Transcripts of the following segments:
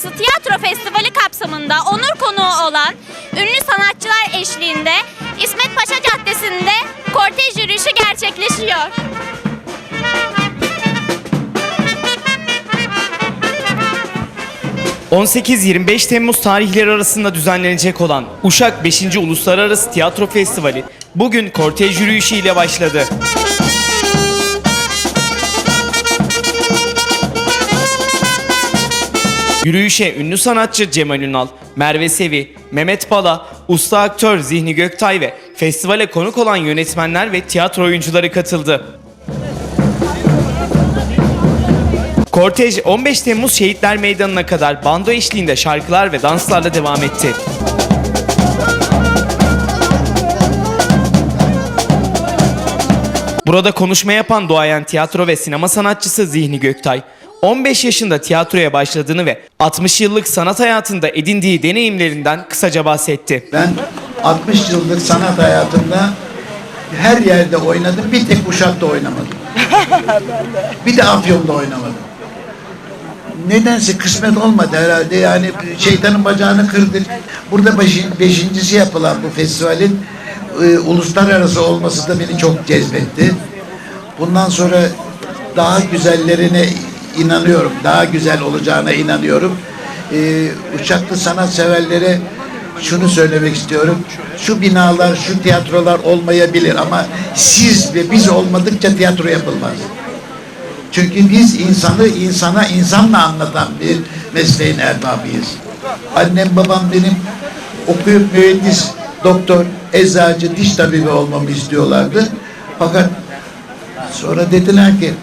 Uluslararası Tiyatro Festivali kapsamında onur konuğu olan ünlü sanatçılar eşliğinde İsmet Paşa Caddesi'nde kortej yürüyüşü gerçekleşiyor. ...18-25 Temmuz tarihleri arasında düzenlenecek olan Uşak 5. Uluslararası Tiyatro Festivali bugün kortej yürüyüşü ile başladı. Yürüyüşe ünlü sanatçı Cemal Ünal, Merve Sevi, Mehmet Pala, usta aktör Zihni Göktay ve festivale konuk olan yönetmenler ve tiyatro oyuncuları katıldı. Kortej 15 Temmuz Şehitler Meydanı'na kadar bando eşliğinde şarkılar ve danslarla devam etti. Burada konuşma yapan duayen tiyatro ve sinema sanatçısı Zihni Göktay, 15 yaşında tiyatroya başladığını ve 60 yıllık sanat hayatında edindiği deneyimlerinden kısaca bahsetti. Ben 60 yıllık sanat hayatımda her yerde oynadım. Bir tek Uşak'ta oynamadım. Bir de Afyon'da oynamadım. Nedense kısmet olmadı herhalde. Yani şeytanın bacağını kırdık. Burada beşin, beşincisi yapılan bu festivalin e, uluslararası olması da beni çok cezbetti. Bundan sonra daha güzellerine inanıyorum. Daha güzel olacağına inanıyorum. E, Uşaklı sanatseverlere şunu söylemek istiyorum. Şu binalar, şu tiyatrolar olmayabilir ama siz ve biz olmadıkça tiyatro yapılmaz. Çünkü biz insanı insana insanla anlatan bir mesleğin erbabıyız. Annem babam benim okuyup mühendis, doktor, eczacı, diş tabibi olmamı istiyorlardı. Fakat sonra dediler ki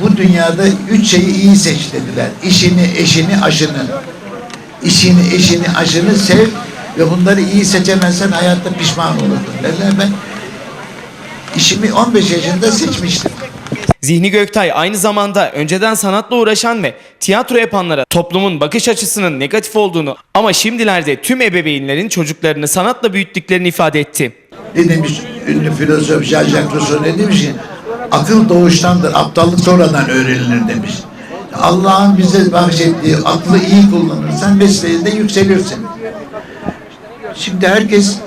bu dünyada üç şeyi iyi seç dediler. İşini, eşini, aşını. İşini, eşini, aşını sev ve bunları iyi seçemezsen hayatta pişman olurdun dediler. Ben işimi 15 yaşında seçmiştim. Zihni Göktay aynı zamanda önceden sanatla uğraşan ve tiyatro yapanlara toplumun bakış açısının negatif olduğunu ama şimdilerde tüm ebeveynlerin çocuklarını sanatla büyüttüklerini ifade etti. Ne demiş ünlü filozof Jean-Jacques Rousseau ne demiş ki? Akıl doğuştandır, aptallık sonradan öğrenilir demiş. Allah'ın bize bahşettiği aklı iyi kullanırsan mesleğinde yükselirsin. Şimdi herkes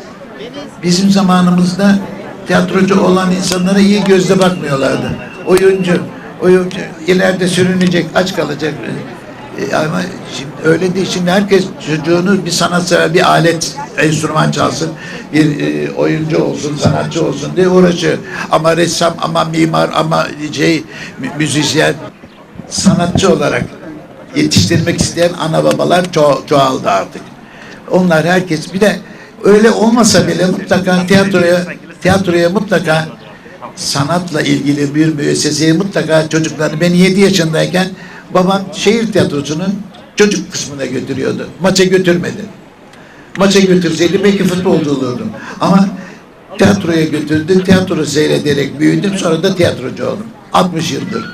bizim zamanımızda tiyatrocu olan insanlara iyi gözle bakmıyorlardı. Oyuncu, oyuncu ileride sürünecek, aç kalacak. E, ama şimdi değil. Şimdi herkes çocuğunu bir sanatsever, bir alet, enstrüman çalsın, bir e, oyuncu olsun, sanatçı olsun diye uğraşıyor. Ama ressam, ama mimar, ama şey, mü- müzisyen, sanatçı olarak yetiştirmek isteyen ana babalar ço- çoğaldı artık. Onlar herkes bir de öyle olmasa bile mutlaka tiyatroya tiyatroya mutlaka sanatla ilgili bir müesseseye mutlaka çocuklarını ben 7 yaşındayken babam şehir tiyatrosunun çocuk kısmına götürüyordu. Maça götürmedi. Maça götürseydi belki futbolcu olurdum. Ama tiyatroya götürdü. Tiyatro seyrederek büyüdüm. Sonra da tiyatrocu oldum. 60 yıldır.